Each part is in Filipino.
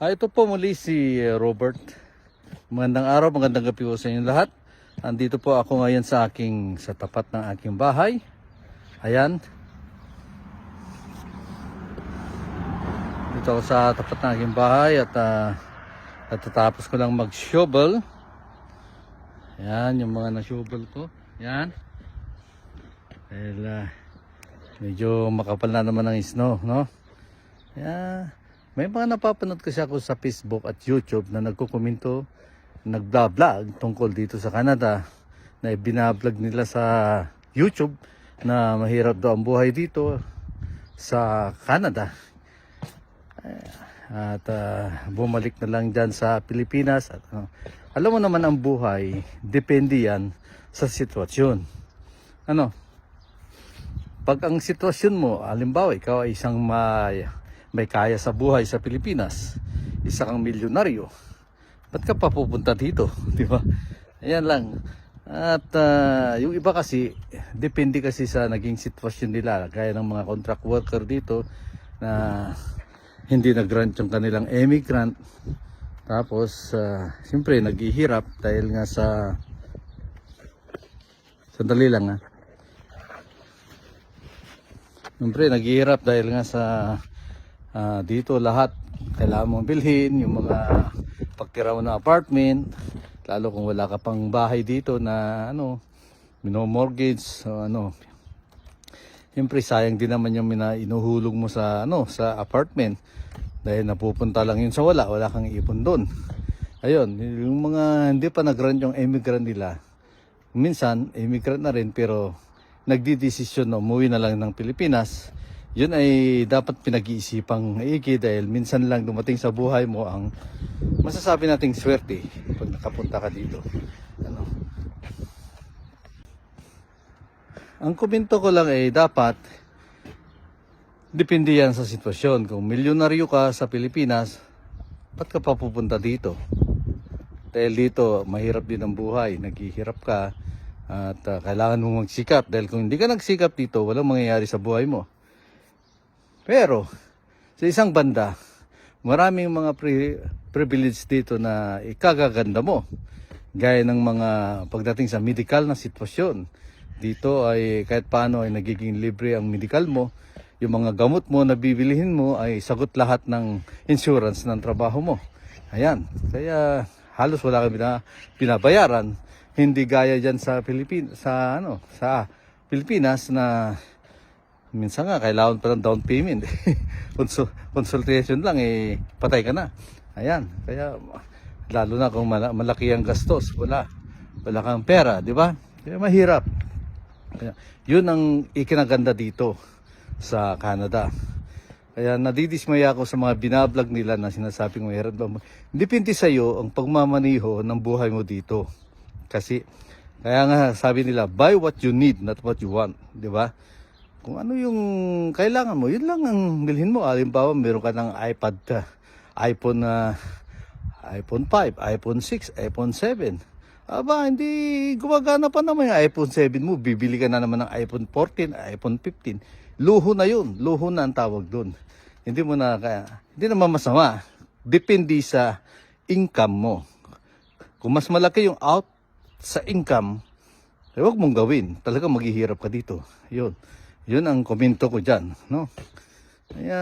Ah, ito po muli si eh, Robert. Magandang araw, magandang gabi po sa inyo lahat. Andito po ako ngayon sa aking sa tapat ng aking bahay. Ayan. Dito ako sa tapat ng aking bahay at uh, natatapos ko lang mag-shovel. Ayan, yung mga na-shovel ko. Ayan. Dahil ah, medyo makapal na naman ang snow, no? Ayan. May mga napapanood kasi ako sa Facebook at YouTube na nagkukomento, nagblog tungkol dito sa Canada na binablog nila sa YouTube na mahirap daw ang buhay dito sa Canada. At ah, bumalik na lang dyan sa Pilipinas. At, ano, alam mo naman ang buhay, depende yan sa sitwasyon. Ano? Pag ang sitwasyon mo, halimbawa ikaw ay isang may, may kaya sa buhay sa Pilipinas, isa kang milyonaryo, ba't ka pa dito? Di ba? Ayan lang. At ah, yung iba kasi, depende kasi sa naging sitwasyon nila. Gaya ng mga contract worker dito na hindi nag-grant yung kanilang emigrant. Tapos, ah, siyempre, naghihirap dahil nga sa... Sandali lang ha. Siyempre, naghihirap dahil nga sa ah, dito lahat kailangan mong bilhin, yung mga pagtira mo ng apartment, lalo kung wala ka pang bahay dito na ano, minomortgage, so ano, Siyempre sayang din naman yung mina inuhulog mo sa ano sa apartment. Dahil napupunta lang yun sa wala, wala kang ipon doon. Ayun, yung mga hindi pa nag-run yung immigrant nila, minsan immigrant na rin pero nagdidesisyon na umuwi na lang ng Pilipinas, yun ay dapat pinag-iisipang maigi dahil minsan lang dumating sa buhay mo ang masasabi nating swerte pag nakapunta ka dito. Ano? Ang komento ko lang ay dapat depende yan sa sitwasyon. Kung milyonaryo ka sa Pilipinas, ba't ka pa pupunta dito? Dahil dito, mahirap din ang buhay. Naghihirap ka at ah, kailangan mong magsikap. Dahil kung hindi ka nagsikap dito, walang mangyayari sa buhay mo. Pero, sa isang banda, maraming mga pri- privilege dito na ikagaganda mo. Gaya ng mga pagdating sa medical na sitwasyon. Dito ay kahit paano ay nagiging libre ang medical mo. Yung mga gamot mo na bibilihin mo ay sagot lahat ng insurance ng trabaho mo. Ayan. Kaya halos wala kami na pinabayaran. Hindi gaya dyan sa Pilipinas, sa ano, sa Pilipinas na minsan nga kailangan pa ng down payment. Consul- consultation lang eh patay ka na. Ayan. Kaya lalo na kung mala- malaki ang gastos, wala wala kang pera, di ba? Kaya mahirap. Kaya, yun ang ikinaganda dito sa Canada. Kaya nadidismaya ako sa mga binablog nila na sinasabing mahirap. Depende sa iyo ang pagmamaniho ng buhay mo dito. Kasi kaya nga sabi nila, buy what you need, not what you want. Di ba? Kung ano yung kailangan mo, yun lang ang bilhin mo. Halimbawa, meron ka ng iPad, uh, iPhone, uh, iPhone 5, iPhone 6, iPhone 7. Aba, hindi gumagana pa naman yung iPhone 7 mo. Bibili ka na naman ng iPhone 14, iPhone 15. Luho na yun. Luho na ang tawag doon. Hindi mo na kaya, hindi naman masama. Depende sa income mo. Kung mas malaki yung out sa income, eh, huwag mong gawin. Talaga maghihirap ka dito. Yun. Yun ang komento ko dyan. No? Kaya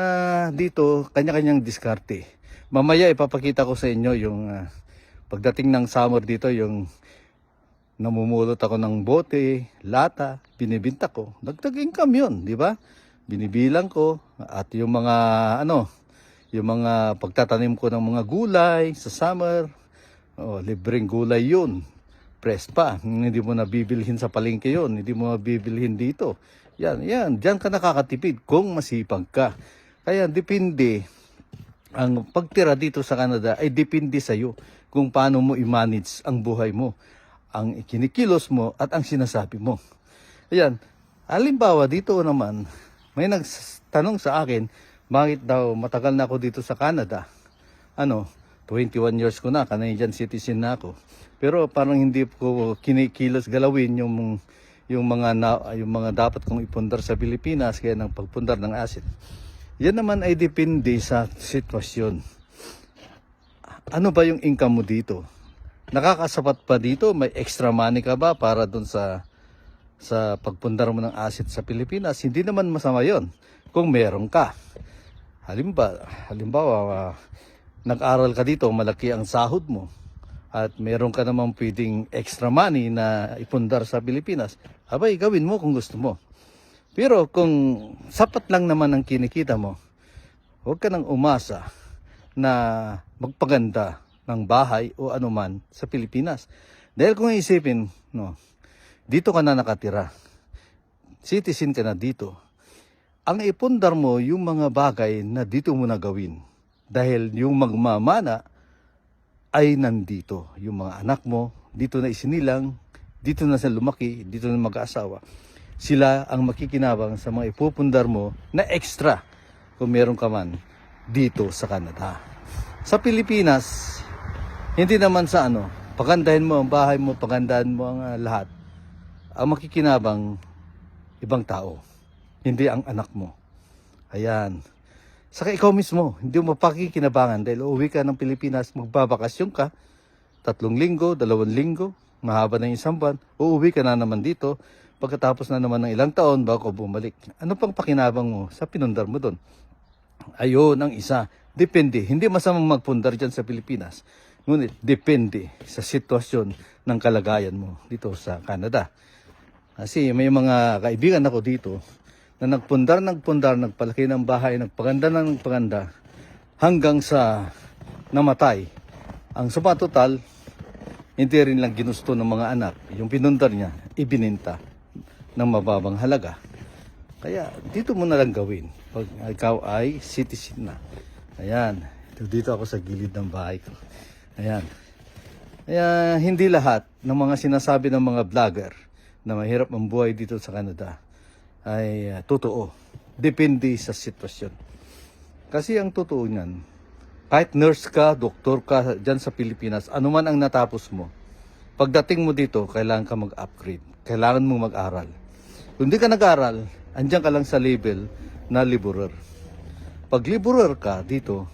dito, kanya-kanyang diskarte. Mamaya ipapakita ko sa inyo yung ah, pagdating ng summer dito, yung namumulot ako ng bote, lata, binibinta ko. Dagdag income yun, di ba? Binibilang ko at yung mga ano, yung mga pagtatanim ko ng mga gulay sa summer, oh, libreng gulay yun. Press pa, hindi mo nabibilhin sa palengke yun, hindi mo nabibilhin dito. Yan, yan, diyan ka nakakatipid kung masipag ka. Kaya depende, ang pagtira dito sa Canada ay depende sa iyo kung paano mo i-manage ang buhay mo, ang ikinikilos mo at ang sinasabi mo. Ayan, halimbawa dito naman, may nagtanong sa akin, bakit daw matagal na ako dito sa Canada? Ano, 21 years ko na, Canadian citizen na ako. Pero parang hindi ko kinikilos galawin yung yung mga na, yung mga dapat kong ipundar sa Pilipinas kaya ng pagpundar ng asset. Yan naman ay depende sa sitwasyon. ano ba yung income mo dito? Nakakasapat pa dito? May extra money ka ba para dun sa sa pagpundar mo ng asset sa Pilipinas? Hindi naman masama yon kung meron ka. Halimbawa, halimbawa ah, nag-aral ka dito, malaki ang sahod mo at meron ka namang pwedeng extra money na ipundar sa Pilipinas, abay, gawin mo kung gusto mo. Pero kung sapat lang naman ang kinikita mo, huwag ka nang umasa na magpaganda ng bahay o anuman sa Pilipinas. Dahil kung isipin, no, dito ka na nakatira. Citizen ka na dito. Ang ipundar mo yung mga bagay na dito mo na gawin. Dahil yung magmamana ay nandito. Yung mga anak mo, dito na isinilang, dito na sila lumaki, dito na mag-aasawa. Sila ang makikinabang sa mga ipupundar mo na extra kung meron ka man dito sa Canada. Sa Pilipinas, hindi naman sa ano, pagandahin mo ang bahay mo, pagandahan mo ang ah, lahat. Ang makikinabang, ibang tao, hindi ang anak mo. Ayan. Saka ikaw mismo, hindi mo pakikinabangan dahil uuwi ka ng Pilipinas, magbabakasyon ka, tatlong linggo, dalawang linggo, mahaba na yung isang buwan, uuwi ka na naman dito, pagkatapos na naman ng ilang taon bago bumalik. Ano pang pakinabang mo sa pinundar mo doon? Ayun ang isa. Depende. Hindi masamang magpundar dyan sa Pilipinas. Ngunit depende sa sitwasyon ng kalagayan mo dito sa Canada. Kasi may mga kaibigan ako dito na nagpundar, nagpundar, nagpalaki ng bahay, nagpaganda ng nagpaganda hanggang sa namatay. Ang suma total, hindi rin lang ginusto ng mga anak. Yung pinundar niya, ibininta ng mababang halaga. Kaya dito mo na lang gawin pag ikaw ay citizen na. Ayan. Ito, dito ako sa gilid ng bahay ko. Ayan. Kaya hindi lahat ng mga sinasabi ng mga vlogger na mahirap ang buhay dito sa Canada ay ah, totoo. Depende sa sitwasyon. Kasi ang totoo niyan, kahit nurse ka, doktor ka dyan sa Pilipinas, anuman ang natapos mo, pagdating mo dito, kailangan ka mag-upgrade. Kailangan mo mag-aral. Kung hindi ka nag-aral, andyan ka lang sa label na laborer. Pag laborer ka dito,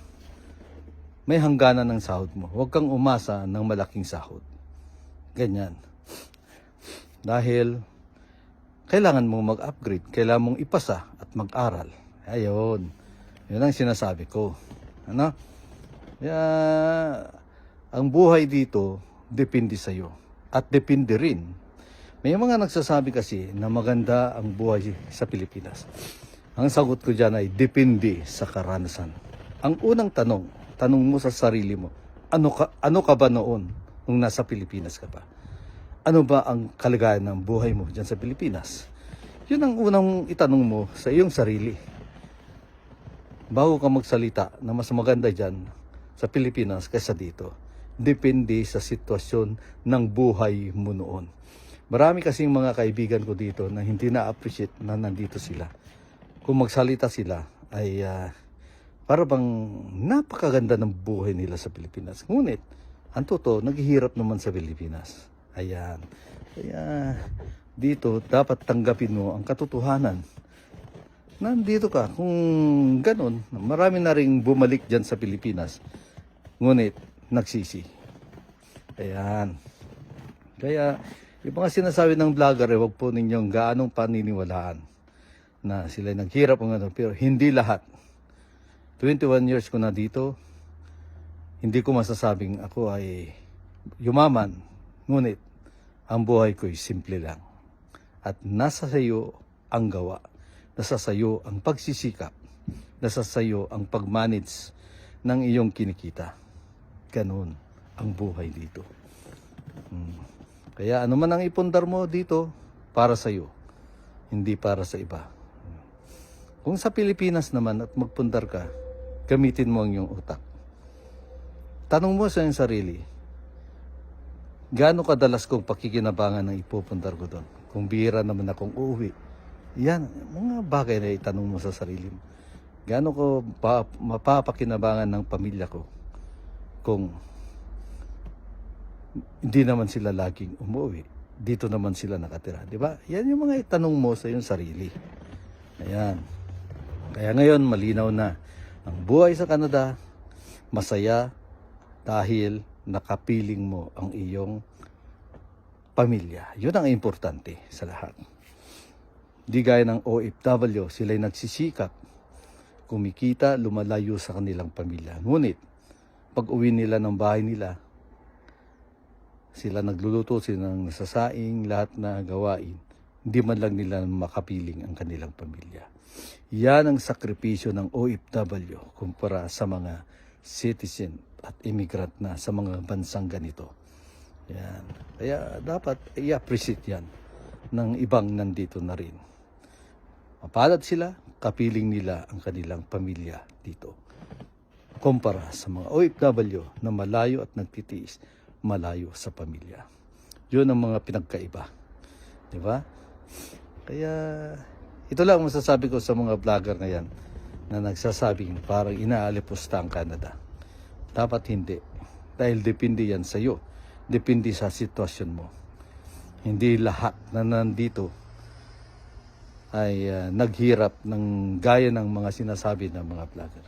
may hangganan ng sahod mo. Huwag kang umasa ng malaking sahod. Ganyan. Dahil kailangan mong mag-upgrade, kailangan mong ipasa at mag-aral. Ayun. Yun ang sinasabi ko. Ano? Kaya, ang buhay dito, depende sa'yo. At depende rin. May mga nagsasabi kasi na maganda ang buhay sa Pilipinas. Ang sagot ko dyan ay depende sa karanasan. Ang unang tanong, tanong mo sa sarili mo, ano ka, ano ka ba noon nung nasa Pilipinas ka pa? Ano ba ang kalagayan ng buhay mo dyan sa Pilipinas? Yun ang unang itanong mo sa iyong sarili. Bago ka magsalita na mas maganda dyan sa Pilipinas kaysa dito. Depende sa sitwasyon ng buhay mo noon. Marami kasing mga kaibigan ko dito na hindi na-appreciate na nandito sila. Kung magsalita sila ay ah, para bang napakaganda ng buhay nila sa Pilipinas. Ngunit, ang totoo, naghihirap naman sa Pilipinas. Ayan. Kaya dito, dapat tanggapin mo ang katotohanan. Nandito ka. Kung ganun, marami na rin bumalik dyan sa Pilipinas. Ngunit, nagsisi. Ayan. Kaya, yung mga sinasabi ng vlogger, eh, wag po ninyong gaanong paniniwalaan na sila naghirap ang ano. Pero hindi lahat. 21 years ko na dito, hindi ko masasabing ako ay yumaman. Ngunit, ang buhay ko ay simple lang. At nasa sayo ang gawa. Nasa sayo ang pagsisikap. Nasa sayo ang pag-manage ng iyong kinikita. Ganun ang buhay dito. Hmm. Kaya ano man ang ipundar mo dito, para sa iyo, hindi para sa iba. Kung sa Pilipinas naman at magpundar ka, gamitin mo ang iyong utak. Tanong mo sa iyong sarili, gaano kadalas kong pakikinabangan ng ipupundar ko doon? Kung bihira naman akong uuwi. Yan, mga bagay na itanong mo sa sarili mo. Gaano ko pa, mapapakinabangan ng pamilya ko kung hindi naman sila laging umuwi. Dito naman sila nakatira. Di ba? Yan yung mga itanong mo sa iyong sarili. Ayan. Kaya ngayon, malinaw na. Ang buhay sa Canada, masaya, dahil nakapiling mo ang iyong pamilya. Yun ang importante sa lahat. Di gaya ng OFW, sila'y nagsisikap, kumikita, lumalayo sa kanilang pamilya. Ngunit, pag uwi nila ng bahay nila, sila nagluluto, sila ng nasasaing, lahat na gawain. Hindi man lang nila makapiling ang kanilang pamilya. Yan ang sakripisyo ng OFW kumpara sa mga citizen at immigrant na sa mga bansang ganito. Yan. Kaya dapat i-appreciate yan ng ibang nandito na rin. Mapalad sila, kapiling nila ang kanilang pamilya dito. Kumpara sa mga OFW na malayo at nagtitiis, malayo sa pamilya. Yun ang mga pinagkaiba. Di ba? Kaya ito lang ang masasabi ko sa mga vlogger na yan na nagsasabing parang inaalipusta ang Canada. Dapat hindi. Dahil depende yan sa iyo. Depende sa sitwasyon mo. Hindi lahat na nandito ay ah, naghirap ng gaya ng mga sinasabi ng mga vlogger.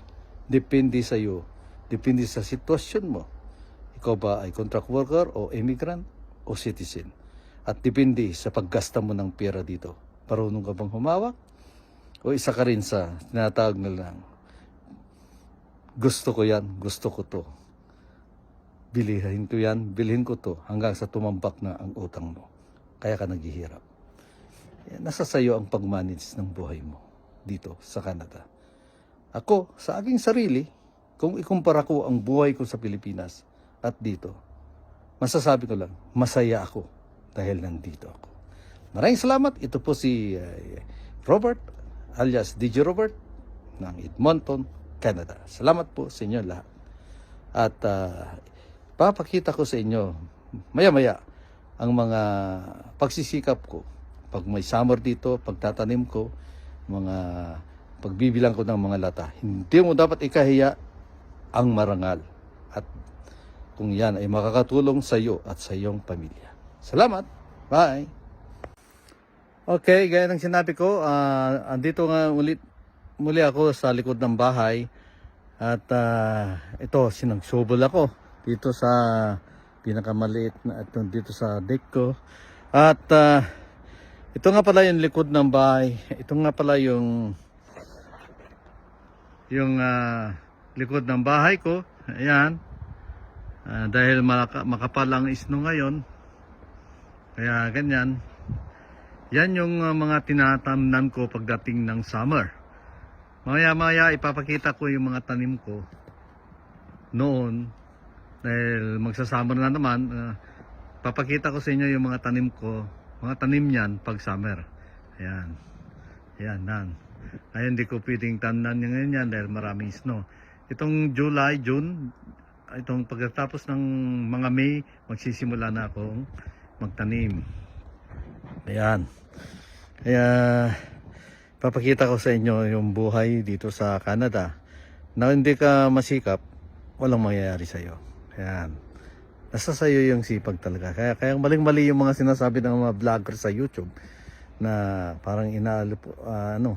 Depende sa iyo. Depende sa sitwasyon mo. Ikaw ba ay contract worker o immigrant o citizen? At depende sa paggasta mo ng pera dito. Marunong ka bang humawak? O isa ka rin sa tinatawag na gusto ko yan, gusto ko to. Bilihin ko yan, bilhin ko to hanggang sa tumambak na ang utang mo. Kaya ka naghihirap. Yan, nasa sayo ang pag-manage ng buhay mo dito sa Canada. Ako, sa aking sarili, kung ikumpara ko ang buhay ko sa Pilipinas at dito, masasabi ko lang, masaya ako dahil nandito ako. Maraming salamat. Ito po si eh, Robert alias DJ Robert ng Edmonton, Canada. Salamat po sa inyo lahat. At ah, papakita ko sa inyo maya-maya ang mga pagsisikap ko. Pag may summer dito, pagtatanim ko, mga pagbibilang ko ng mga lata. Hindi mo dapat ikahiya ang marangal. At kung yan ay makakatulong sa iyo at sa iyong pamilya. Salamat. Bye. Okay, gaya ng sinabi ko, ah, andito nga ulit muli ako sa likod ng bahay at ah, ito sinagsubol ako dito sa pinakamaliit na ito dito sa deck ko. At ah, ito nga pala yung likod ng bahay. Ito nga pala yung yung ah, likod ng bahay ko. Ayan. Ah, dahil maka, makapal ang isno ngayon. Kaya ganyan. Yan yung uh, mga tinatamnan ko pagdating ng summer. Maya-maya ipapakita ko yung mga tanim ko noon dahil magsasummer na naman. uh, papakita ko sa inyo yung mga tanim ko, mga tanim niyan pag summer. Ayan. Ayan, nan. Ngayon hindi ko pwedeng tamnan yung ngayon yan dahil maraming snow. Itong July, June, itong pagkatapos ng mga May, magsisimula na akong magtanim. Ayan. Kaya papakita ko sa inyo yung buhay dito sa Canada. Na hindi ka masikap, walang mangyayari sa iyo. Ayan. Nasa sa iyo yung sipag talaga. Kaya kaya maling-mali yung mga sinasabi ng mga vlogger sa YouTube na parang inaalip ah, ano.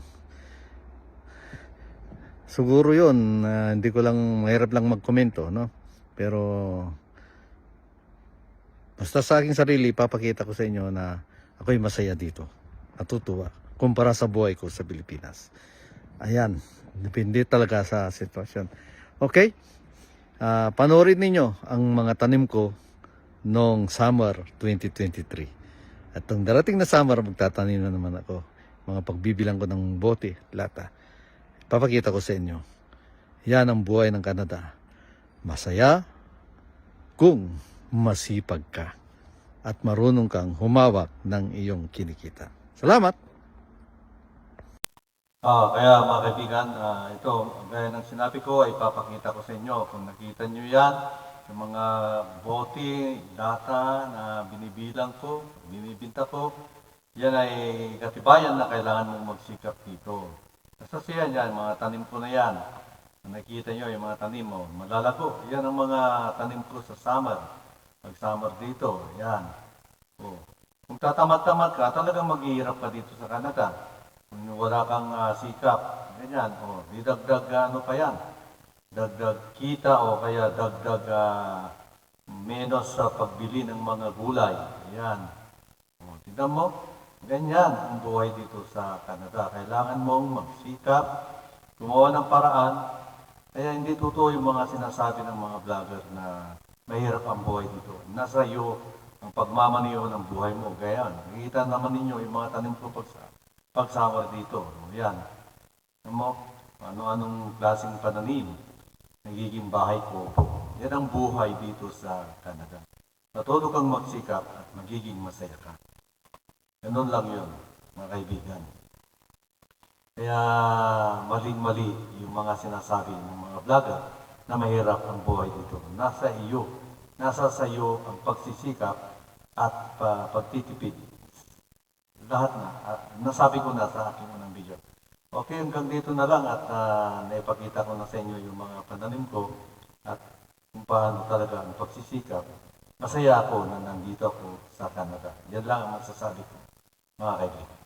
Siguro 'yun, ah, hindi ko lang mahirap lang magkomento, no? Pero basta sa aking sarili, papakita ko sa inyo na ako'y masaya dito. Natutuwa. Kumpara sa buhay ko sa Pilipinas. Ayan. Depende talaga sa sitwasyon. Okay? Ah, panoorin ninyo ang mga tanim ko noong summer 2023. At ang darating na summer, magtatanim na naman ako. Mga pagbibilang ko ng bote, lata. Papakita ko sa inyo. Yan ang buhay ng Canada. Masaya kung masipag ka at marunong kang humawak ng iyong kinikita. Salamat! Ah, kaya mga kaibigan, ah, ito, gaya ng sinabi ko, ay papakita ko sa inyo. Kung nakita nyo yan, yung mga bote, data na binibilang ko, binibinta ko, yan ay katibayan na kailangan mong magsikap dito. Nasasiyan yan, mga tanim ko na yan. Nakikita nyo yung mga tanim mo, malalago. Yan ang mga tanim ko sa summer. Pag summer dito, yan. Oh. Kung tatamad-tamad ka, talagang maghihirap ka dito sa Canada. Kung wala kang ah, sikap, ganyan, oh, didagdag ano pa yan. dagdag kita o kaya dagdag ah, menos sa pagbili ng mga gulay. Ayan. O, tignan mo, ganyan ang buhay dito sa Canada. Kailangan mong magsikap, gumawa ng paraan. Kaya hindi totoo yung mga sinasabi ng mga vlogger na mahirap ang buhay dito. Nasa iyo ang pagmamaniyo ng buhay mo. Kaya nakikita naman ninyo yung mga tanim ko pagsa, pagsawar dito. Yan. Alam mo, ano-anong klaseng pananim, nagiging bahay ko po. Yan ang buhay dito sa Canada. Natuto kang magsikap at magiging masaya ka. Ganun lang yun, mga kaibigan. Kaya maling-mali yung mga sinasabi ng mga vlogger na mahirap ang buhay dito. Nasa iyo, nasa sa iyo ang pagsisikap at pa, pagtitipid. Lahat na. At nasabi ko na sa aking unang video. Okay, hanggang dito na lang at ah, naipakita ko na sa inyo yung mga pananim ko at kung paano talaga ang pagsisikap. Masaya ako na nandito ako sa Canada. Yan lang ang masasabi ko, mga kaibigan.